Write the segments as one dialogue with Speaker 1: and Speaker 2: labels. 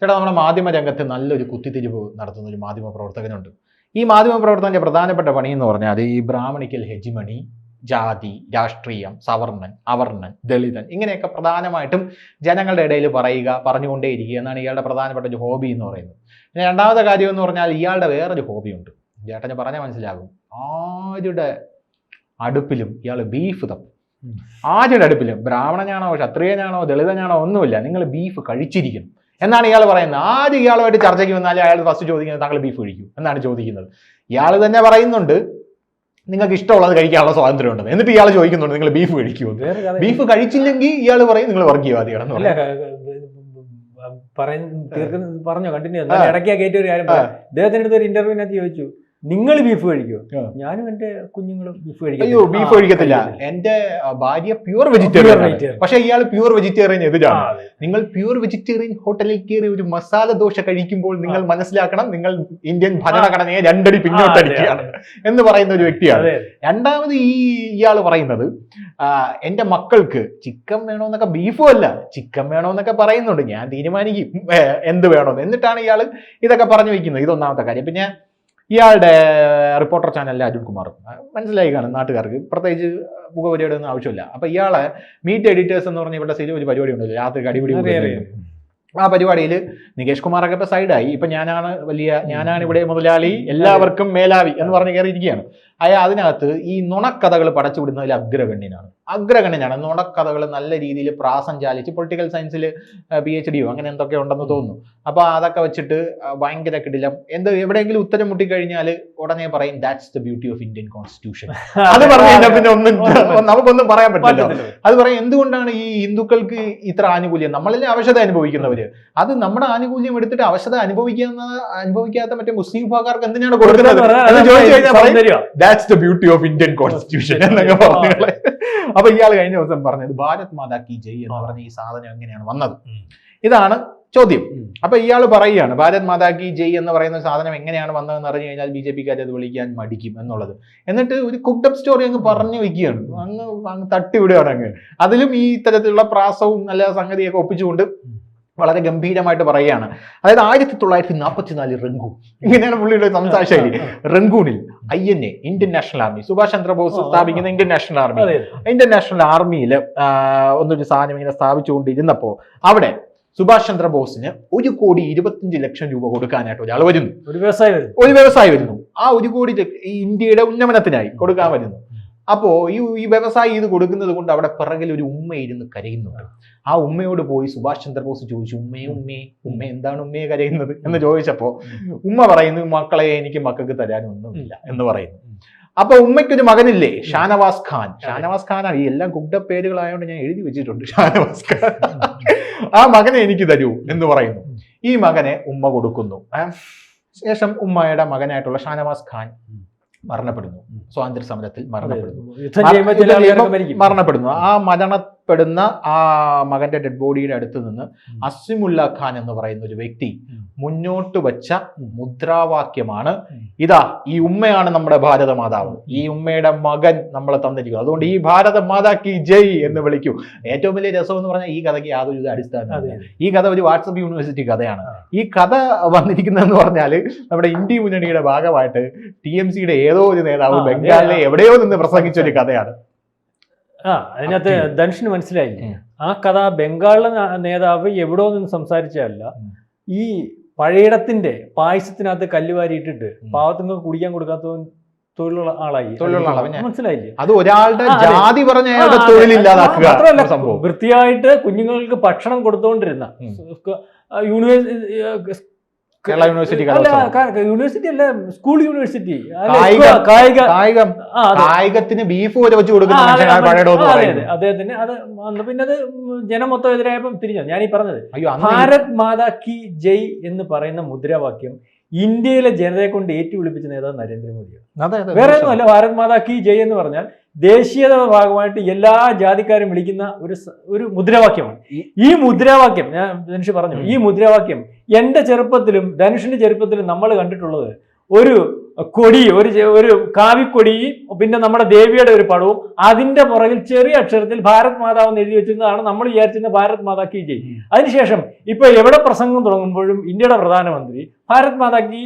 Speaker 1: ചേട്ടാ നമ്മുടെ മാധ്യമ രംഗത്ത് നല്ലൊരു കുത്തിത്തിരിവ് നടത്തുന്ന ഒരു മാധ്യമ പ്രവർത്തകനുണ്ട്. ഈ മാധ്യമ പ്രവർത്തകന്റെ പ്രധാനപ്പെട്ട പണി എന്ന് പറഞ്ഞാൽ ഈ ബ്രാഹ്മണിക്കൽ ഹെജിമണി ജാതി രാഷ്ട്രീയം സവർണൻ അവർണൻ ദളിതൻ ഇങ്ങനെയൊക്കെ പ്രധാനമായിട്ടും ജനങ്ങളുടെ ഇടയിൽ പറയുക പറഞ്ഞുകൊണ്ടേയിരിക്കുക എന്നാണ് ഇയാളുടെ പ്രധാനപ്പെട്ട ഒരു ഹോബി എന്ന് പറയുന്നത്. പിന്നെ രണ്ടാമത്തെ കാര്യം എന്ന് പറഞ്ഞാൽ ഇയാളുടെ വേറൊരു ഹോബിയുണ്ട്. ചേട്ടന് പറഞ്ഞാൽ മനസ്സിലാകും. ആരുടെ അടുപ്പിലും ഇയാൾ ബീഫ് തപ്പും. ആരുടെ അടുപ്പിലും ബ്രാഹ്മണനാണോ ക്ഷത്രിയനാണോ ദളിതനാണോ ഒന്നുമില്ല. നിങ്ങൾ ബീഫ് കഴിച്ചിരിക്കണം. എന്നാണ് ഇയാൾ പറയുന്നത്. ആദ്യം ഇയാളുമായിട്ട് ചർച്ചയ്ക്ക് വന്നാൽ അയാൾ ഫസ്റ്റ് ചോദിക്കുന്നത് താങ്കൾ ബീഫ് കഴിക്കൂ എന്നാണ് ചോദിക്കുന്നത്. ഇയാൾ തന്നെ പറയുന്നുണ്ട് നിങ്ങൾക്ക് ഇഷ്ടമുള്ളത് കഴിക്കാനുള്ള സ്വാതന്ത്ര്യം ഉണ്ടെന്ന് എന്നിട്ട് ഇയാൾ ചോദിക്കുന്നുണ്ട് നിങ്ങൾ ബീഫ് കഴിക്കുമോ? ബീഫ് കഴിച്ചില്ലെങ്കിൽ ഇയാൾ പറയും നിങ്ങൾ വർഗീയവാദിയാണെന്ന്
Speaker 2: പറഞ്ഞു കണ്ടിന്യൂ. ഇടയ്ക്ക് കയറ്റി ഒരു കാര്യം ഇദ്ദേഹത്തിന്റെ അദ്ദേഹത്തിന്റെ അടുത്ത് ഒരു ഇന്റർവ്യൂവിനകത്ത് ചോദിച്ചു നിങ്ങൾ ബീഫ്
Speaker 1: കഴിക്കോ.
Speaker 2: ഞാനും എന്റെ കുഞ്ഞുങ്ങളും ബീഫ്
Speaker 1: അയ്യോ ബീഫ് കഴിക്കത്തില്ല. എന്റെ ഭാര്യ പ്യൂർ വെജിറ്റേറിയൻ. പക്ഷെ ഇയാൾ പ്യൂർ വെജിറ്റേറിയൻ എതിരാണ്. നിങ്ങൾ പ്യൂർ വെജിറ്റേറിയൻ ഹോട്ടലിൽ കയറി ഒരു മസാല ദോശ കഴിക്കുമ്പോൾ നിങ്ങൾ മനസ്സിലാക്കണം നിങ്ങൾ ഇന്ത്യൻ ഭരണഘടനയെ രണ്ടടി പിന്നോട്ടടിക്കുകയാണ് എന്ന് പറയുന്ന ഒരു വ്യക്തിയാണ്. രണ്ടാമത് ഈ ഇയാൾ പറയുന്നത് എന്റെ മക്കൾക്ക് ചിക്കൻ വേണമെന്നൊക്കെ ബീഫും അല്ല ചിക്കൻ വേണമെന്നൊക്കെ പറയുന്നുണ്ട്. ഞാൻ തീരുമാനിക്കും എന്ത് വേണമെന്ന് എന്നിട്ടാണ് ഇയാൾ ഇതൊക്കെ പറഞ്ഞു വെക്കുന്നത്. ഇതൊന്നാമത്തെ കാര്യം. പിന്നെ ഇയാളുടെ റിപ്പോർട്ടർ ചാനലിലെ അരുൺ കുമാർ മനസ്സിലായി കാണും നാട്ടുകാർക്ക്. പ്രത്യേകിച്ച് മുഖപരിപാടി ഒന്നും ആവശ്യമില്ല. അപ്പൊ ഇയാളെ മീറ്റ് എഡിറ്റേഴ്സ് എന്ന് പറഞ്ഞ ഇവിടെ സ്ഥിതി ഒരു പരിപാടി ഉണ്ടല്ലോ. രാത്രി അടിപിടി ആ പരിപാടിയിൽ നികേഷ് കുമാറൊക്കെ ഇപ്പൊ സൈഡായി ഇപ്പൊ ഞാനാണ് വലിയ ഞാനാണ് ഇവിടെ മുതലാളി. എല്ലാവർക്കും മേലാവി എന്ന് പറഞ്ഞ് കയറിയിരിക്കുകയാണ്. അയ അതിനകത്ത് ഈ നുണക്കഥകൾ പടച്ചുവിടുന്നതിൽ അഗ്രഗണ്യനാണ്. അഗ്രഗണ്യനാണ്. നുണക്കഥകൾ നല്ല രീതിയിൽ പ്രാസം ചാലിച്ച് പൊളിറ്റിക്കൽ സയൻസിൽ പി എച്ച് ഡിയോ അങ്ങനെ എന്തൊക്കെ ഉണ്ടെന്ന് തോന്നുന്നു. അപ്പോൾ അതൊക്കെ വെച്ചിട്ട് ഭയങ്കര കിടിലം. എന്ത് എവിടെയെങ്കിലും ഉത്തരം മുട്ടിക്കഴിഞ്ഞാൽ ഉടനെ പറയും that's the beauty of Indian constitution അത് പറഞ്ഞു പിന്നെ ഒന്നും നമുക്കൊന്നും പറയാൻ പറ്റില്ല. അത് പറയും എന്തുകൊണ്ടാണ് ഈ ഹിന്ദുക്കൾക്ക് ഇത്ര ആനുകൂല്യം? നമ്മളല്ലേ അവശത അനുഭവിക്കുന്നവര്. അത് നമ്മുടെ ആനുകൂല്യം എടുത്തിട്ട് അവശത അനുഭവിക്കുന്ന അനുഭവിക്കാത്ത മറ്റേ മുസ്ലിം വിഭാഗക്കാർക്ക് എന്തിനാണ് കൊടുക്കുന്നത്? എന്ന് ചോദിച്ചു കഴിഞ്ഞാൽ. That's the beauty of Indian constitution എന്നൊക്കെ പറഞ്ഞു അപ്പൊ ഇയാൾ കഴിഞ്ഞ ദിവസം പറഞ്ഞത് ഭാരത് മാതാ കി ജയ് എന്ന് പറഞ്ഞ ഈ സാധനം എങ്ങനെയാണ് വന്നത്? ഇതാണ് ചോദ്യം. അപ്പൊ ഇയാൾ പറയുകയാണ് ഭാരത് മാതാ കി ജയ് എന്ന് പറയുന്ന സാധനം എങ്ങനെയാണ് വന്നതെന്ന് അറിഞ്ഞു കഴിഞ്ഞാൽ ബി ജെ പിക്കാർ അത് വിളിക്കാൻ മടിക്കും എന്നുള്ളത്. എന്നിട്ട് ഒരു കുട്ടപ്പ് സ്റ്റോറി അങ്ങ് പറഞ്ഞു വെക്കുകയാണ്. അങ്ങ് അങ്ങ് തട്ടിവിടുകയാണ് അങ്ങ്. അതിലും ഈ ഇത്തരത്തിലുള്ള പ്രാസവും നല്ല സംഗതിയൊക്കെ ഒപ്പിച്ചുകൊണ്ട് വളരെ ഗംഭീരമായിട്ട് പറയുകയാണ്. അതായത് ആയിരത്തി തൊള്ളായിരത്തി നാൽപ്പത്തിനാല് റംഗൂൺ. ഇങ്ങനെയാണ് പുള്ളിയുടെ സംസാര ശൈലി. റംഗൂണിൽ I N A Indian National Army Subhash Chandrabose സ്ഥാപിക്കുന്ന Indian National Army. Indian National ആർമിയിൽ ഒന്നൊരു സാധനം ഇങ്ങനെ സ്ഥാപിച്ചുകൊണ്ടിരുന്നപ്പോൾ അവിടെ സുഭാഷ് ചന്ദ്രബോസിന് ഒരു കോടി ഇരുപത്തിയഞ്ച് ലക്ഷം രൂപ കൊടുക്കാനായിട്ട് ഒരാൾ വരുന്നു.
Speaker 2: ഒരു വ്യവസായം വരുന്നു.
Speaker 1: ഒരു വ്യവസായി വരുന്നു. ആ ഒരു കോടി ഈ ഇന്ത്യയുടെ ഉന്നമനത്തിനായി കൊടുക്കാൻ വരുന്നു. അപ്പോ ഈ ഈ വ്യവസായി ഇത് കൊടുക്കുന്നത് കൊണ്ട് അവിടെ പിറകിൽ ഒരു ഉമ്മ ഇരുന്ന് കരയുന്നുണ്ട്. ആ ഉമ്മയോട് പോയി സുഭാഷ് ചന്ദ്രബോസ് ചോദിച്ചു ഉമ്മയെ ഉമ്മയെ ഉമ്മ എന്താണ് ഉമ്മയെ കരയുന്നത്? എന്ന് ചോദിച്ചപ്പോ ഉമ്മ പറയുന്നു മക്കളെ എനിക്ക് മക്കൾക്ക് തരാനൊന്നുമില്ല എന്ന് പറയുന്നു. അപ്പൊ ഉമ്മയ്ക്കൊരു മകനില്ലേ ഷാനവാസ് ഖാൻ. ഷാനവാസ് ഖാനാണ് ഈ എല്ലാം കുട്ട പേരുകളായതുകൊണ്ട് ഞാൻ എഴുതി വെച്ചിട്ടുണ്ട് ഷാനവാസ് ഖാൻ. ആ മകനെ എനിക്ക് തരൂ എന്ന് പറയുന്നു. ഈ മകനെ ഉമ്മ കൊടുക്കുന്നു. ശേഷം ഉമ്മയുടെ മകനായിട്ടുള്ള ഷാനവാസ് ഖാൻ മരണപ്പെടുന്നു. സ്വാതന്ത്ര്യ സമരത്തിൽ മരണപ്പെടുന്നു. മരണപ്പെടുന്നു. ആ മരണപ്പെടുന്ന ആ മകന്റെ ഡെഡ് ബോഡിയുടെ അടുത്ത് നിന്ന് അസിമുല്ല ഖാൻ എന്ന് പറയുന്ന ഒരു വ്യക്തി മുന്നോട്ട് വച്ച മുദ്രാവാക്യമാണ് ഇതാ ഈ ഉമ്മയാണ് നമ്മുടെ ഭാരത മാതാവ്. ഈ ഉമ്മയുടെ മകൻ നമ്മളെ തന്നിരിക്കുന്നത് അതുകൊണ്ട് ഈ ഭാരത മാതാക്ക് ജയ് എന്ന് വിളിക്കൂ. ഏറ്റവും വലിയ രസം എന്ന് പറഞ്ഞാൽ ഈ കഥയ്ക്ക് യാതൊരു ഇത് അടിസ്ഥാനമില്ല. ഈ കഥ ഒരു വാട്സപ്പ് യൂണിവേഴ്സിറ്റി കഥയാണ്. ഈ കഥ വന്നിരിക്കുന്നതെന്ന് പറഞ്ഞാൽ നമ്മുടെ ഇന്ത്യ മുന്നണിയുടെ ഭാഗമായിട്ട് ടി എം സിയുടെ ഏതോ ഒരു നേതാവ് ബംഗാളിലെ എവിടെയോ നിന്ന് പ്രസംഗിച്ച ഒരു കഥയാണ്.
Speaker 2: ആ അതിനകത്ത് ധനുഷിന് മനസ്സിലായില്ലേ? ആ കഥ ബംഗാളിലെ നേതാവ് എവിടോ നിന്ന് സംസാരിച്ചതല്ല ഈ പഴയടത്തിന്റെ പായസത്തിനകത്ത് കല്ലുവാരി ഇട്ടിട്ട്
Speaker 1: പാവത്തുങ്ങൾ
Speaker 2: പാവത്തുങ്ങൾക്ക് കുടിക്കാൻ കൊടുക്കാത്ത തൊഴിലുള്ള ആളായി.
Speaker 1: തൊഴിലുള്ള
Speaker 2: മനസ്സിലായില്ലേ?
Speaker 1: അത് ഒരാളുടെ. ജാതി പറഞ്ഞ
Speaker 2: വൃത്തിയായിട്ട് കുഞ്ഞുങ്ങൾക്ക് ഭക്ഷണം കൊടുത്തുകൊണ്ടിരുന്ന. യൂണിവേഴ്സിറ്റി
Speaker 1: കേരള യൂണിവേഴ്സിറ്റി
Speaker 2: യൂണിവേഴ്സിറ്റി അല്ല സ്കൂൾ യൂണിവേഴ്സിറ്റി
Speaker 1: കായിക-. കായികത്തിന് ബീഫ് പോലെ വെച്ച് കൊടുക്കുന്ന.
Speaker 2: അദ്ദേഹത്തിന് അത് പിന്നെ അത് ജനം മൊത്തം എതിരായപ്പം തിരിഞ്ഞു ഞാൻ ഈ പറഞ്ഞത് ഭാരത് മാതാ കി ജയ് എന്ന് പറയുന്ന മുദ്രാവാക്യം ഇന്ത്യയിലെ ജനതയെ കൊണ്ട് ഏറ്റു ഏറ്റുവിളിപ്പിച്ച നേതാവ് നരേന്ദ്രമോദിയാണ്. വേറെ ഒന്നുമല്ല ഭാരത് മാതാ കി ജയ് എന്ന് പറഞ്ഞാൽ ദേശീയതയുടെ ഭാഗമായിട്ട് എല്ലാ ജാതിക്കാരും വിളിക്കുന്ന ഒരു ഒരു മുദ്രാവാക്യമാണ്.
Speaker 1: ഈ-
Speaker 2: ഈ മുദ്രാവാക്യം ഞാൻ ധനുഷ് പറഞ്ഞു ഈ മുദ്രാവാക്യം എന്റെ ചെറുപ്പത്തിലും ധനുഷിന്റെ ചെറുപ്പത്തിലും നമ്മൾ കണ്ടിട്ടുള്ളത് ഒരു കൊടി ഒരു ഒരു കാവിക്കൊടി പിന്നെ നമ്മുടെ ദേവിയുടെ ഒരു പടവും അതിന്റെ പുറകിൽ ചെറിയ അക്ഷരത്തിൽ ഭാരത് മാതാവ് എന്ന് എഴുതി വെച്ചിരുന്നതാണ് നമ്മൾ വിചാരിച്ചിരുന്ന ഭാരത് മാതാ കി ജയ്. അതിനുശേഷം ഇപ്പൊ എവിടെ പ്രസംഗം തുടങ്ങുമ്പോഴും ഇന്ത്യയുടെ പ്രധാനമന്ത്രി ഭാരത് മാതാ കി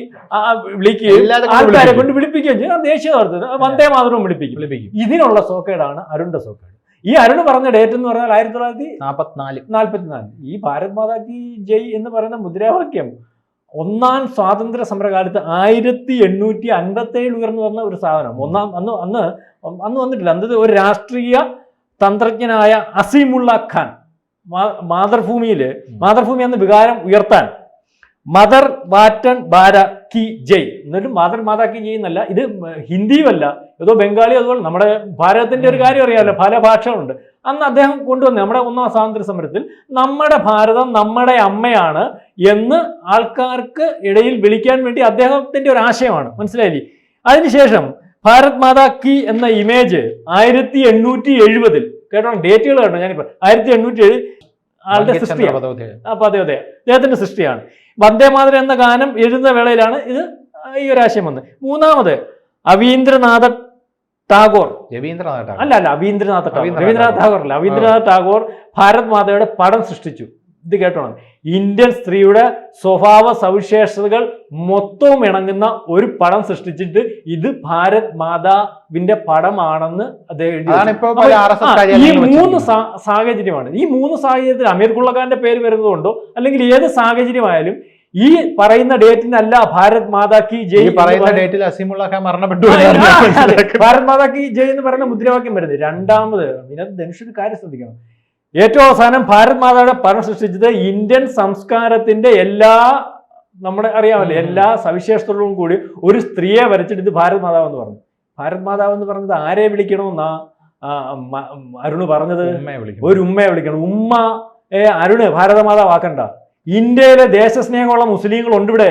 Speaker 2: വിളിക്കുകയും ആൾക്കാരെ. കൊണ്ട് വിളിപ്പിക്കുകയും ചെയ്യും. ദേശീയ തലത്തിൽ വന്ദേ മാതൃവും വിളിപ്പിക്കും.
Speaker 1: വിളിപ്പിക്കും.
Speaker 2: ഇതിനുള്ള സോക്കേടാണ് അരുണിന്റെ സോക്കേട്. ഈ അരുൺ പറഞ്ഞ ഡേറ്റ് എന്ന് പറഞ്ഞാൽ ആയിരത്തി തൊള്ളായിരത്തി
Speaker 1: നാപ്പത്തിനാല്.
Speaker 2: നാൽപ്പത്തിനാല് ഈ ഭാരത് മാതാ കി ജയ് എന്ന് പറയുന്ന മുദ്രാവാക്യം ഒന്നാം സ്വാതന്ത്ര്യ സമരകാലത്ത് ആയിരത്തി എണ്ണൂറ്റി അൻപത്തി ഏഴ് ഉയർന്നു വന്ന ഒരു സാധനം. ഒന്നാം അന്ന് അന്ന് അന്ന് വന്നിട്ടില്ല. അന്നത് ഒരു രാഷ്ട്രീയ തന്ത്രജ്ഞനായ അസീമുള്ള ഖാൻ മാതൃഭൂമിയിൽ മാതൃഭൂമി എന്ന വികാരം ഉയർത്താൻ മദർ വാറ്റൺ ബാര കി ജയ്. എന്നിട്ട് മാതർ മാതാ കി ജയ് എന്നല്ല ഇത് ഹിന്ദിയുമല്ല. ഏതോ ബംഗാളി അതുപോലെ നമ്മുടെ ഭാരതത്തിന്റെ ഒരു കാര്യം അറിയാമല്ലോ പല ഭാഷകളുണ്ട്. അന്ന് അദ്ദേഹം കൊണ്ടുവന്നു നമ്മുടെ ഒന്നാം സ്വാതന്ത്ര്യ സമരത്തിൽ നമ്മുടെ ഭാരതം നമ്മുടെ അമ്മയാണ് എന്ന് ആൾക്കാർക്ക് ഇടയിൽ വിളിക്കാൻ വേണ്ടി അദ്ദേഹത്തിന്റെ ഒരു ആശയമാണ്. മനസ്സിലായില്ലേ? അതിനുശേഷം ഭാരത് മാതാ കി എന്ന ഇമേജ് ആയിരത്തി എണ്ണൂറ്റി എഴുപതിൽ കേട്ടോ ഡേറ്റുകൾ കേട്ടോ ഞാനിപ്പോ ആയിരത്തി എണ്ണൂറ്റി എഴുപത് ആളുടെ സൃഷ്ടിയാണ്. അപ്പൊ അതെ അതെ അദ്ദേഹത്തിന്റെ സൃഷ്ടിയാണ്. വന്ദേ മാതരം എന്ന ഗാനം എഴുതുന്ന വേളയിലാണ് ഇത് ഈ ഒരു ആശയം വന്നത്. മൂന്നാമത് അവീന്ദ്രനാഥ ടാഗോർ.
Speaker 1: രവീന്ദ്രനാഥ
Speaker 2: അല്ല അല്ല അവീന്ദ്രനാഥ ടാഗോർ. രവീന്ദ്രനാഥ് ടാഗോർ. അല്ല അവീന്ദ്രനാഥ് ടാഗോർ ഭാരത് മാതയുടെ പടം സൃഷ്ടിച്ചു. ഇത് കേട്ടോണം. ഇന്ത്യൻ സ്ത്രീയുടെ സ്വഭാവ സവിശേഷതകൾ മൊത്തവും ഇണങ്ങുന്ന ഒരു പടം സൃഷ്ടിച്ചിട്ട് ഇത് ഭാരത് മാതാവിന്റെ പടമാണെന്ന് അദ്ദേഹം ഈ മൂന്ന് സാഹചര്യമാണ്. ഈ മൂന്ന് സാഹചര്യത്തിൽ അമീർ ഖുള്ളഖാന്റെ പേര് വരുന്നതുകൊണ്ടോ അല്ലെങ്കിൽ ഏത് സാഹചര്യമായാലും ഈ പറയുന്ന ഡേറ്റിനല്ല ഭാരത് മാതാ കി ജയ്
Speaker 1: പറയുന്ന ഡേറ്റിൽ അസീമുള്ള ഖാൻ മരണപ്പെട്ടു.
Speaker 2: ഭാരത് മാതാ കി ജയ് എന്ന് പറയുന്ന മുദ്രാവാക്യം വരുന്നത്. രണ്ടാമത് വിനോദ് ധനുഷ് ഒരു കാര്യം ശ്രദ്ധിക്കണം. ഏറ്റവും അവസാനം ഭാരത് മാതായുടെ ഭരണം സൃഷ്ടിച്ചത് ഇന്ത്യൻ സംസ്കാരത്തിന്റെ എല്ലാ നമ്മുടെ അറിയാമല്ലോ എല്ലാ സവിശേഷതകളും കൂടി ഒരു സ്ത്രീയെ വരച്ചിട്ട് ഇത് ഭാരത് മാതാവ് എന്ന് പറഞ്ഞു. ഭാരത് മാതാവ് എന്ന് പറഞ്ഞത് ആരെ വിളിക്കണമെന്നാ അരുണ് പറഞ്ഞത്? ഒരു ഉമ്മയെ വിളിക്കണം. ഉമ്മ ഏ അരുണ് ഭാരതമാതാവാക്കണ്ട ഇന്ത്യയിലെ ദേശസ്നേഹമുള്ള മുസ്ലിങ്ങൾ ഉണ്ട് ഇവിടെ.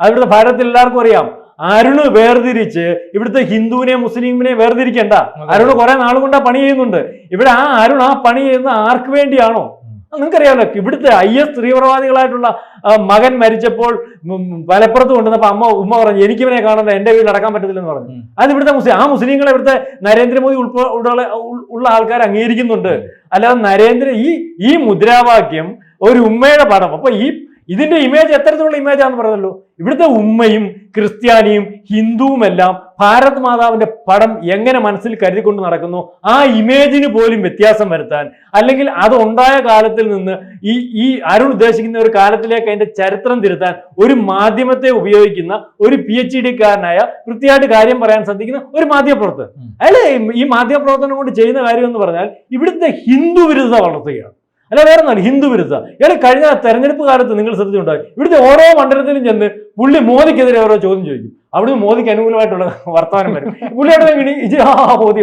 Speaker 2: അവിടുത്തെ ഭാരതത്തിൽ എല്ലാവർക്കും അറിയാം. അരുണ് വേർതിരിച്ച് ഇവിടുത്തെ ഹിന്ദുവിനെ മുസ്ലിമിനെ വേർതിരിക്കണ്ട. അരുണ് കുറെ നാൾ കൊണ്ട് ആ പണി ചെയ്യുന്നുണ്ട്. ഇവിടെ ആ അരുൺ ആ പണി ചെയ്യുന്ന ആർക്ക് വേണ്ടിയാണോ? നിങ്ങൾക്കറിയാമല്ലോ ഇവിടുത്തെ ഐ എസ് തീവ്രവാദികളായിട്ടുള്ള മകൻ മരിച്ചപ്പോൾ വലപ്പുറത്ത് മലപ്പുറത്ത് കൊണ്ടുവന്നപ്പോ അമ്മ ഉമ്മ പറഞ്ഞു എനിക്ക് ഇവനെ കാണണ്ട എന്റെ വീട്ടിൽ അടക്കാൻ പറ്റത്തില്ലെന്ന് പറഞ്ഞു. അത് ഇവിടുത്തെ മുസ്ലിം ആ മുസ്ലിങ്ങളെ ഇവിടുത്തെ നരേന്ദ്രമോദി ഉൾപ്പെടെ ഉള്ള- ഉള്ള ആൾക്കാർ അംഗീകരിക്കുന്നുണ്ട്. അല്ലാതെ നരേന്ദ്ര ഈ ഈ മുദ്രാവാക്യം ഒരു ഉമ്മയുടെ പടം. അപ്പൊ ഈ ഇതിന്റെ ഇമേജ് എത്തരത്തിലുള്ള ഇമേജാന്ന് പറഞ്ഞല്ലോ. ഇവിടുത്തെ ഉമ്മയും ക്രിസ്ത്യാനിയും ഹിന്ദുവുമെല്ലാം ഭാരത് മാതാവിന്റെ പടം എങ്ങനെ മനസ്സിൽ കരുതിക്കൊണ്ട് നടക്കുന്നു? ആ ഇമേജിന് പോലും വ്യത്യാസം വരുത്താൻ. അല്ലെങ്കിൽ അത് ഉണ്ടായ കാലത്തിൽ നിന്ന് ഈ ഈ അരുൺ ഉദ്ദേശിക്കുന്ന ഒരു കാലത്തിലേക്ക് അതിന്റെ ചരിത്രം തിരുത്താൻ ഒരു മാധ്യമത്തെ ഉപയോഗിക്കുന്ന ഒരു പി എച്ച് ഡിക്കാരനായ കൃത്യമായിട്ട് കാര്യം പറയാൻ ശ്രദ്ധിക്കുന്ന ഒരു മാധ്യമപ്രവർത്തകൻ. അല്ലെ? ഈ മാധ്യമപ്രവർത്തനം കൊണ്ട് ചെയ്യുന്ന കാര്യം എന്ന് പറഞ്ഞാൽ ഇവിടുത്തെ ഹിന്ദു വിരുദ്ധ വളർത്തുകയാണ്. അല്ല വേറെ ഒന്നാണ് ഹിന്ദു വിരുദ്ധ. ഇയാൾ കഴിഞ്ഞ തെരഞ്ഞെടുപ്പ് കാലത്ത് നിങ്ങൾ ശ്രദ്ധിച്ചുണ്ടായി ഇവിടുത്തെ ഓരോ മണ്ഡലത്തിലും ചെന്ന് പുള്ളി മോദിക്കെതിരെ ഓരോ ചോദ്യം ചോദിക്കും. അവിടെ മോദിക്ക് അനുകൂലമായിട്ടുള്ള വർത്തമാനം വരും. പുള്ളിയുടെ വിളി ആ മോദി.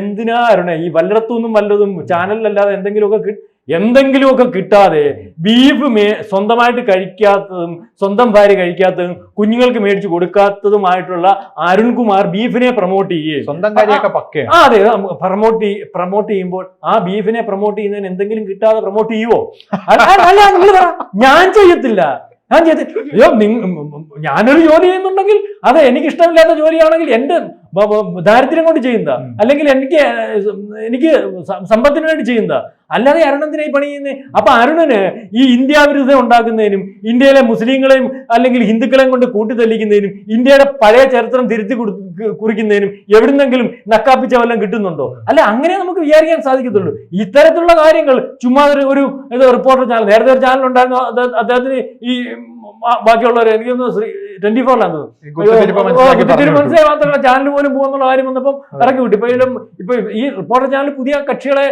Speaker 2: എന്തിനാ അരുണേ? ഈ വല്ലടത്തുനിന്നും വല്ലതും ചാനലിലല്ലാതെ എന്തെങ്കിലുമൊക്കെ എന്തെങ്കിലുമൊക്കെ കിട്ടാതെ ബീഫ് മേ സ്വന്തമായിട്ട് കഴിക്കാത്തതും സ്വന്തം ഭാര്യ കഴിക്കാത്തതും കുഞ്ഞുങ്ങൾക്ക് മേടിച്ചു കൊടുക്കാത്തതുമായിട്ടുള്ള അരുൺകുമാർ ബീഫിനെ പ്രൊമോട്ട് ചെയ്യുകയും.
Speaker 1: സ്വന്തം കാര്യമൊക്കെ പക്കേ
Speaker 2: ആ അതെ പ്രൊമോട്ട് പ്രൊമോട്ട് ചെയ്യുമ്പോൾ ആ ബീഫിനെ പ്രൊമോട്ട് ചെയ്യുന്നതിന് എന്തെങ്കിലും കിട്ടാതെ പ്രൊമോട്ട് ചെയ്യുവോ? അല്ല നിങ്ങൾ ഞാൻ ചെയ്യത്തില്ല. ഞാൻ ചെയ്തോ അയ്യോ നിങ്ങ- ഞാനൊരു ജോലി ചെയ്യുന്നുണ്ടെങ്കിൽ അതെ എനിക്ക് ഇഷ്ടമില്ലാത്ത ജോലിയാണെങ്കിൽ എന്റെ ദാരിദ്ര്യം കൊണ്ട്
Speaker 1: ചെയ്യുന്ന
Speaker 2: അല്ലെങ്കിൽ എനിക്ക് എനിക്ക് സമ്പത്തിന് വേണ്ടി ചെയ്യുന്നതാ. അല്ലാതെ പണി ചെയ്യുന്നത് അപ്പൊ അരുണന് ഈ ഇന്ത്യ ഉണ്ടാക്കുന്നതിനും ഇന്ത്യയിലെ മുസ്ലിങ്ങളെയും അല്ലെങ്കിൽ ഹിന്ദുക്കളെയും കൊണ്ട് കൂട്ടിത്തല്ലിക്കുന്നതിനും ഇന്ത്യയുടെ പഴയ ചരിത്രം തിരുത്തി കുറിക്കുന്നതിനും എവിടുന്നെങ്കിലും നക്കാപ്പിച്ച വല്ലതും കിട്ടുന്നുണ്ടോ? അല്ല അങ്ങനെ നമുക്ക് വിചാരിക്കാൻ സാധിക്കത്തുള്ളൂ. ഇത്തരത്തിലുള്ള കാര്യങ്ങൾ ചുമ്മാ ഒരു റിപ്പോർട്ടർ ചാനൽ നേരത്തെ ഒരു ചാനൽ ഉണ്ടായിരുന്നു. അദ്ദേഹത്തിന് ഈ ബാക്കിയുള്ളവരെ എനിക്കൊന്ന് ട്വന്റി ഫോറിലാണ്. മനസ്സിലായി. മാത്രമല്ല ചാനൽ പോലും പോകുന്നുള്ള കാര്യം വന്നപ്പോൾ ഇറക്കി വിട്ടു. ഇപ്പൊ ഇപ്പൊ ഈ റിപ്പോർട്ടർ ചാനൽ പുതിയ കക്ഷികളെ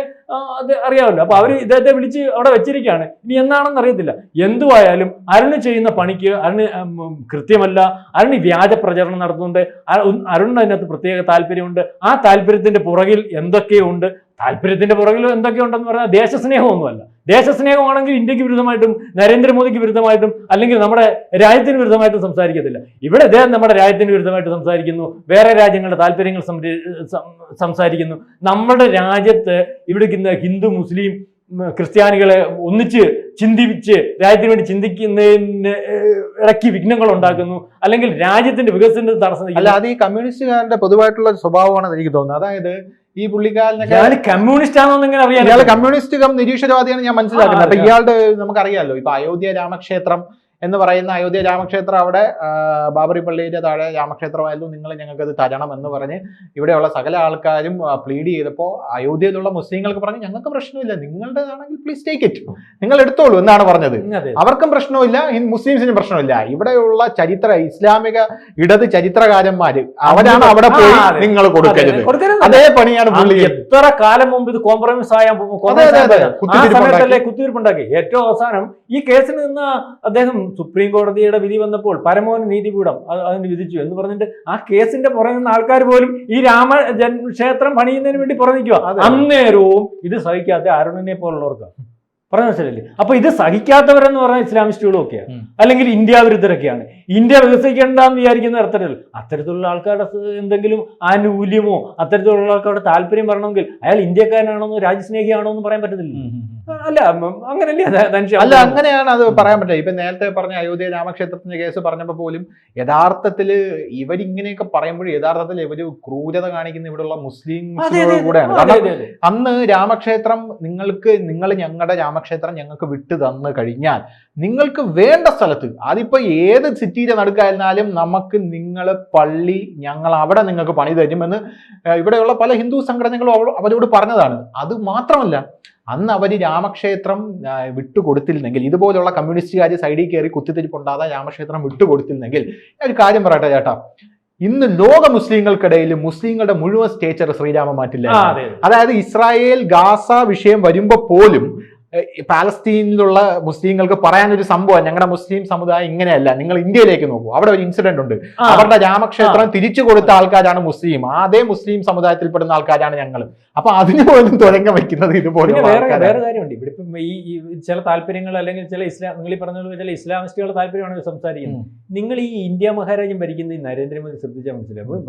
Speaker 2: അറിയാമല്ലോ. അപ്പൊ അവർ ഇദ്ദേഹത്തെ വിളിച്ച് അവിടെ വെച്ചിരിക്കുകയാണ്. ഇനി എന്താണെന്ന് അറിയത്തില്ല. എന്തുവായാലും അരുണ് ചെയ്യുന്ന പണിക്ക് അരുണ് കൃത്യമല്ല. അരുണ് വ്യാജ പ്രചരണം നടത്തുന്നുണ്ട്. അരു- അരുണിന് അതിനകത്ത് പ്രത്യേക താല്പര്യമുണ്ട്. ആ താല്പര്യത്തിന്റെ പുറകിൽ എന്തൊക്കെയുണ്ട്? താല്പര്യത്തിന്റെ പുറകിൽ എന്തൊക്കെയുണ്ടെന്ന് പറഞ്ഞാൽ ദേശസ്നേഹമൊന്നുമല്ല ദേശസ്നേഹമാണെങ്കിൽ ഇന്ത്യയ്ക്ക് വിരുദ്ധമായിട്ടും നരേന്ദ്രമോദിക്ക് വിരുദ്ധമായിട്ടും അല്ലെങ്കിൽ നമ്മുടെ രാജ്യത്തിന് വിരുദ്ധമായിട്ടും സംസാരിക്കത്തില്ല. ഇവിടെ ഇദ്ദേഹം നമ്മുടെ രാജ്യത്തിന് വിരുദ്ധമായിട്ട് സംസാരിക്കുന്നു. വേറെ രാജ്യങ്ങളുടെ താല്പര്യങ്ങൾ സംസാരിക്കുന്നു. നമ്മുടെ രാജ്യത്ത് ഇവിടെ ഹിന്ദു മുസ്ലിം ക്രിസ്ത്യാനികളെ ഒന്നിച്ച് ചിന്തിപ്പിച്ച് രാജ്യത്തിന് വേണ്ടി ചിന്തിക്കുന്നതിന് ഇടയ്ക്ക് വിഘ്നങ്ങൾ ഉണ്ടാക്കുന്നു. അല്ലെങ്കിൽ രാജ്യത്തിന്റെ വികസനത്തിന് തടസ്സം
Speaker 1: അല്ല അത് ഈ കമ്മ്യൂണിസ്റ്റുകാരുടെ പൊതുവായിട്ടുള്ള സ്വഭാവമാണ് എനിക്ക് തോന്നുന്നത് അതായത് ഈ പുള്ളിക്കാരനൊക്കെ
Speaker 2: കമ്മ്യൂണിസ്റ്റ് ആണോ എങ്ങനെ അറിയാം
Speaker 1: ഇയാൾ കമ്മ്യൂണിസ്റ്റ് നിരീശ്വരവാദിയാണ് ഞാൻ മനസ്സിലാക്കുന്നത് അപ്പൊ. ഇയാളുടെ നമുക്കറിയാമല്ലോ ഇപ്പൊ അയോധ്യ രാമക്ഷേത്രം എന്ന് പറയുന്ന അയോധ്യ രാമക്ഷേത്രം അവിടെ ബാബറി പള്ളിയുടെ താഴെ രാമക്ഷേത്രമായിരുന്നു. നിങ്ങൾ ഞങ്ങൾക്കത് അത് തരണം എന്ന് പറഞ്ഞ് ഇവിടെയുള്ള സകല ആൾക്കാരും പ്ലീഡ് ചെയ്തപ്പോൾ അയോധ്യയിലുള്ള മുസ്ലിങ്ങൾക്ക് പറഞ്ഞു ഞങ്ങൾക്ക് പ്രശ്നമില്ല. നിങ്ങളുടേതാണെങ്കിൽ പ്ലീസ് ടേക്ക് ഇറ്റ് നിങ്ങൾ എടുത്തോളൂ എന്നാണ് പറഞ്ഞത്. അവർക്കും പ്രശ്നമില്ല മുസ്ലിംസിനും പ്രശ്നമില്ല. ഇവിടെയുള്ള ചരിത്ര ഇസ്ലാമിക ഇടത് ചരിത്രകാരന്മാര് അവരാണ് അവിടെ പോയി നിങ്ങൾ കൊടുക്കരുത്. അതേ പണിയാണ് പുള്ളി
Speaker 2: എത്ര കാലം മുമ്പ് ഇത് കോംപ്രമൈസ് ആയാൻ
Speaker 1: അതെ,
Speaker 2: compromise
Speaker 1: അതെ, അതെ.
Speaker 2: ആയാൻ ആ
Speaker 1: കുത്തിത്തിരിപ്പുണ്ടാക്കി.
Speaker 2: സമയത്തല്ലേ കുത്തിരിപ്പുണ്ടാക്കി. ഏറ്റവും അവസാനം ഈ കേസിൽ നിന്ന് അദ്ദേഹം സുപ്രീം കോടതിയുടെ വിധി വന്നപ്പോൾ പരമോന്നത നീതിപീഠം അത് അതിന് വിധിച്ചു എന്ന് പറഞ്ഞിട്ട് ആ കേസിന്റെ പുറകെ നിന്ന ആൾക്കാർ പോലും ഈ രാമ ക്ഷേത്രം പണിയുന്നതിന് വേണ്ടി
Speaker 1: അതെ.
Speaker 2: അന്നേരവും ഇത് സഹിക്കാത്ത അരുണിനെ പോലുള്ളവർക്ക്. പറഞ്ഞ മനസ്സിലല്ലേ അപ്പൊ ഇത് സഹിക്കാത്തവരെന്ന് പറഞ്ഞാൽ ഇസ്ലാമിസ്റ്റുകളും ഒക്കെയാണ്. അല്ലെങ്കിൽ ഇന്ത്യ വിരുദ്ധരൊക്കെയാണ്. ഇന്ത്യ വികസിക്കേണ്ടെന്ന് വിചാരിക്കുന്ന അത്തരത്തിൽ അത്തരത്തിലുള്ള ആൾക്കാരുടെ എന്തെങ്കിലും ആനുകൂല്യമോ അത്തരത്തിലുള്ള ആൾക്കാരുടെ താല്പര്യം വരണമെങ്കിൽ അയാൾ ഇന്ത്യക്കാരനാണോ രാജ്യസ്നേഹിയാണോ എന്ന് പറയാൻ പറ്റത്തില്ല അല്ല അങ്ങനല്ല അങ്ങനല്ലേ
Speaker 1: അല്ല അങ്ങനെയാണ് അത് പറയാൻ പറ്റില്ല ഇപ്പൊ നേരത്തെ പറഞ്ഞ അയോധ്യ രാമക്ഷേത്രത്തിന്റെ കേസ് പറഞ്ഞപ്പോൾ പോലും യഥാർത്ഥത്തിൽ ഇവരിങ്ങനെയൊക്കെ പറയുമ്പോൾ യഥാർത്ഥത്തിൽ ഇവർ ക്രൂരത കാണിക്കുന്ന ഇവിടെയുള്ള മുസ്ലിം കൂടെയാണ്. അന്ന് രാമക്ഷേത്രം നിങ്ങൾക്ക് നിങ്ങൾ ഞങ്ങളുടെ രാമക്ഷേത്രം ഞങ്ങൾക്ക് വിട്ടു തന്നു കഴിഞ്ഞാൽ നിങ്ങൾക്ക് വേണ്ട സ്ഥലത്ത് അതിപ്പോ ഏത് സിറ്റിയിലെ നടുക്കായിരുന്നാലും നമുക്ക് നിങ്ങൾ പള്ളി ഞങ്ങൾ അവിടെ നിങ്ങൾക്ക് പണി തരുമെന്ന് ഇവിടെയുള്ള പല ഹിന്ദു സംഘടനകളും അവരോട് പറഞ്ഞതാണ്. അത് മാത്രമല്ല അന്ന് അവർ രാമക്ഷേത്രം വിട്ടുകൊടുത്തിരുന്നെങ്കിൽ ഇതുപോലുള്ള കമ്മ്യൂണിസ്റ്റുകാർ സൈഡിൽ കയറി കുത്തിത്തിരിപ്പുണ്ടാകാതെ രാമക്ഷേത്രം വിട്ടുകൊടുത്തിരുന്നെങ്കിൽ ഒരു കാര്യം പറയട്ടെ ചേട്ടാ ഇന്ന് ലോക മുസ്ലിങ്ങൾക്കിടയിൽ മുസ്ലിങ്ങളുടെ മുഴുവൻ സ്റ്റേച്ചർ ശ്രീരാമ മാറ്റില്ല
Speaker 2: അതെ, അതെ.
Speaker 1: അതായത് ഇസ്രായേൽ ഗാസ വിഷയം വരുമ്പോൾ പോലും പാലസ്തീനിലുള്ള മുസ്ലിങ്ങൾക്ക് പറയാനൊരു സംഭവം ഞങ്ങളുടെ മുസ്ലിം സമുദായം ഇങ്ങനെയല്ല നിങ്ങൾ ഇന്ത്യയിലേക്ക് നോക്കൂ. അവിടെ ഒരു ഇൻസിഡന്റ് ഉണ്ട്. അവരുടെ രാമക്ഷേത്രം തിരിച്ചു കൊടുത്ത ആൾക്കാരാണ് മുസ്ലിം. അതേ മുസ്ലിം സമുദായത്തിൽപ്പെടുന്ന ആൾക്കാരാണ് ഞങ്ങൾ. അപ്പൊ അതിന് പോലും തുടങ്ങ വെക്കുന്നത് ഇതുപോലെ
Speaker 2: വേറെ കാര്യമുണ്ട്. ഇവിടെ ഇപ്പം ഈ ചില താല്പര്യങ്ങൾ അല്ലെങ്കിൽ ചില ഇസ്ലാം നിങ്ങൾ ഈ പറഞ്ഞ ചില ഇസ്ലാമിസ്റ്റുകളുടെ താല്പര്യമാണ് സംസാരിക്കുന്നു സംസാരിക്കുന്നത് നിങ്ങൾ ഈ ഇന്ത്യ മഹാരാജ്യം ഭരിക്കുന്ന ഈ നരേന്ദ്രമോദി ശ്രദ്ധിച്ചാൽ മനസ്സിലാവും.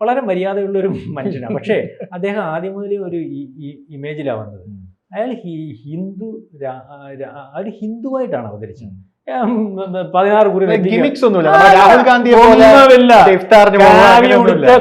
Speaker 2: വളരെ മര്യാദയുള്ള ഒരു മനുഷ്യനാണ്. പക്ഷേ അദ്ദേഹം ആദ്യം മുതലേ ഒരു ഇമേജിലാണ് വന്നത്. അയാൾ ഹിന്ദു ഒരു ഹിന്ദുവായിട്ടാണ് അവതരിച്ചത്. പതിനാറ് കുറി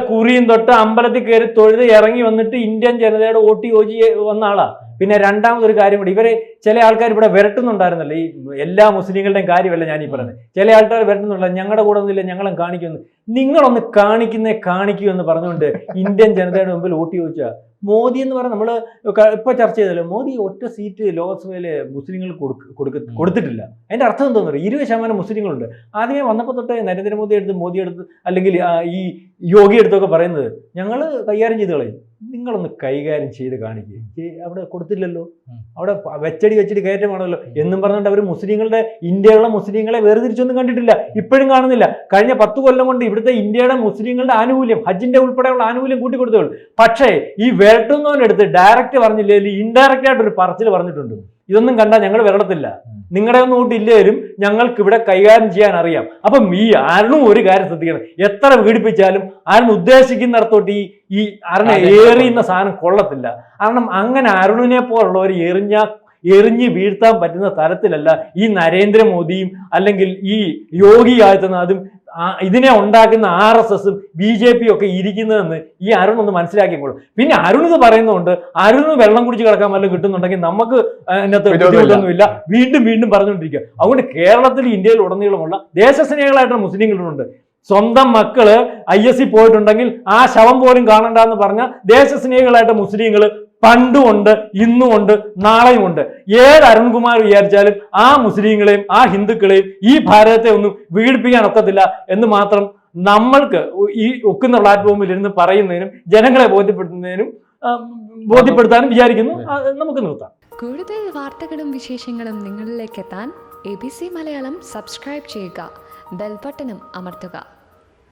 Speaker 2: കുറിയും തൊട്ട് അമ്പലത്തിൽ കയറി തൊഴുത് ഇറങ്ങി വന്നിട്ട് ഇന്ത്യൻ ജനതയുടെ ഓട്ടി ഓജി വന്ന ആളാ. പിന്നെ രണ്ടാമതൊരു കാര്യം കൂടി. ഇവരെ ചില ആൾക്കാർ ഇവിടെ വിരട്ടുന്നുണ്ടായിരുന്നല്ലോ. ഈ എല്ലാ മുസ്ലിങ്ങളുടെയും കാര്യമല്ല ഞാൻ ഈ പറയുന്നത്. ചില ആൾക്കാർ വരട്ടുന്നുണ്ടല്ലോ. ഞങ്ങളുടെ കൂടെ ഒന്നുമില്ല. ഞങ്ങളും കാണിക്കുന്നു നിങ്ങളൊന്ന് കാണിക്കുന്നേ കാണിക്കൂ എന്ന് പറഞ്ഞുകൊണ്ട് ഇന്ത്യൻ ജനതയുടെ മുമ്പിൽ ഓട്ടി ചോദിച്ചാൽ മോദി എന്ന് പറഞ്ഞാൽ നമ്മൾ ഇപ്പൊ ചർച്ച ചെയ്തല്ലോ മോദി ഒറ്റ സീറ്റ് ലോക്സഭയിൽ മുസ്ലിങ്ങൾ കൊടുക്ക കൊടുത്തിട്ടില്ല. അതിന്റെ അർത്ഥം എന്താണെന്ന് പറയുക ഇരുപത് ശതമാനം മുസ്ലിങ്ങളുണ്ട്. ആദ്യമേ വന്നപ്പോൾ തൊട്ട് നരേന്ദ്രമോദി എടുത്ത് മോദി എടുത്ത് അല്ലെങ്കിൽ ഈ യോഗി എടുത്തൊക്കെ പറയുന്നത് ഞങ്ങൾ കൈകാര്യം ചെയ്ത് കളയും. നിങ്ങളൊന്ന് കൈകാര്യം ചെയ്ത് കാണിക്കുക അവിടെ കൊടുത്തില്ലല്ലോ. അവിടെ വെച്ചടി വെച്ചടി കയറ്റമാണല്ലോ. എന്നും പറഞ്ഞുകൊണ്ട് അവർ മുസ്ലിങ്ങളുടെ ഇന്ത്യയിലുള്ള മുസ്ലിങ്ങളെ വേർതിരിച്ചൊന്നും കണ്ടിട്ടില്ല. ഇപ്പോഴും കാണുന്നില്ല. കഴിഞ്ഞ പത്ത് കൊല്ലം കൊണ്ട് ഇവിടുത്തെ ഇന്ത്യയുടെ മുസ്ലിങ്ങളുടെ ആനുകൂല്യം ഹജ്ജിന്റെ ഉൾപ്പെടെയുള്ള ആനുകൂല്യം കൂട്ടിക്കൊടുത്തു പക്ഷേ ഈ വിരട്ടുന്നവന്റെ അടുത്ത് ഡയറക്റ്റ് പറഞ്ഞില്ലേ ഇൻഡയറക്റ്റ് ആയിട്ട് ഒരു പറച്ചിൽ പറഞ്ഞിട്ടുണ്ട്. ഇതൊന്നും കണ്ടാൽ ഞങ്ങൾ വിരളത്തില്ല. നിങ്ങളുടെ ഒന്നും കൂട്ടില്ലേലും ഞങ്ങൾക്ക് ഇവിടെ കൈകാര്യം ചെയ്യാൻ അറിയാം. അപ്പം ഈ അരുണും ഒരു കാര്യം ശ്രദ്ധിക്കണം. എത്ര പീഡിപ്പിച്ചാലും അരുൺ ഉദ്ദേശിക്കുന്നിടത്തോട്ട് ഈ ഈ അരണ ഏറിയുന്ന സാധനം കൊള്ളത്തില്ല. കാരണം അങ്ങനെ അരുണിനെ പോലുള്ളവർ എറിഞ്ഞ എറിഞ്ഞ് വീഴ്ത്താൻ പറ്റുന്ന തരത്തിലല്ല ഈ നരേന്ദ്രമോദിയും അല്ലെങ്കിൽ ഈ യോഗി ആദിത്യനാഥും ഇതിനെ ഉണ്ടാക്കുന്ന ആർ എസ് എസും ബി ജെ പിയും ഒക്കെ ഇരിക്കുന്നതെന്ന് ഈ അരുൺ ഒന്ന് മനസ്സിലാക്കിക്കോളും. പിന്നെ അരുൺ ഇത് പറയുന്നുണ്ട് അരുണ് വെള്ളം കുടിച്ച് കിടക്കാൻ വല്ലതും കിട്ടുന്നുണ്ടെങ്കിൽ നമുക്ക് അതിനകത്ത്. ബുദ്ധിമുട്ടൊന്നുമില്ല. വീണ്ടും വീണ്ടും പറഞ്ഞുകൊണ്ടിരിക്കുക. അതുകൊണ്ട് കേരളത്തിൽ ഇന്ത്യയിൽ ഉടനീളമുള്ള ദേശസ്നേഹികളായിട്ടുള്ള മുസ്ലിങ്ങളുണ്ട്. സ്വന്തം മക്കൾ ഐ എസ് സി പോയിട്ടുണ്ടെങ്കിൽ ആ ശവം പോലും കാണണ്ടെന്ന് പറഞ്ഞ ദേശസ്നേഹികളായിട്ട് മുസ്ലിങ്ങൾ പണ്ടും ഉണ്ട് ഇന്നും ഉണ്ട് നാളെയും ഉണ്ട് ഏത് അരുൺകുമാർ വിചാരിച്ചാലും ആ മുസ്ലിങ്ങളെയും ആ ഹിന്ദുക്കളെയും ഈ ഭാരതത്തെ ഒന്നും വീടിപ്പിക്കാൻ ഒക്കത്തില്ല എന്ന് മാത്രം നമ്മൾക്ക് ഈ ഒക്കുന്ന പ്ലാറ്റ്ഫോമിൽ ഇരുന്ന് പറയുന്നതിനും ജനങ്ങളെ ബോധ്യപ്പെടുത്തുന്നതിനും ബോധ്യപ്പെടുത്താനും വിചാരിക്കുന്നു. നമുക്ക് നിർത്താം.
Speaker 3: കൂടുതൽ വാർത്തകളും വിശേഷങ്ങളും നിങ്ങളിലേക്ക് എത്താൻ A B C Malayalam subscribe ചെയ്യുക. ബെൽബട്ടനും അമർത്തുക.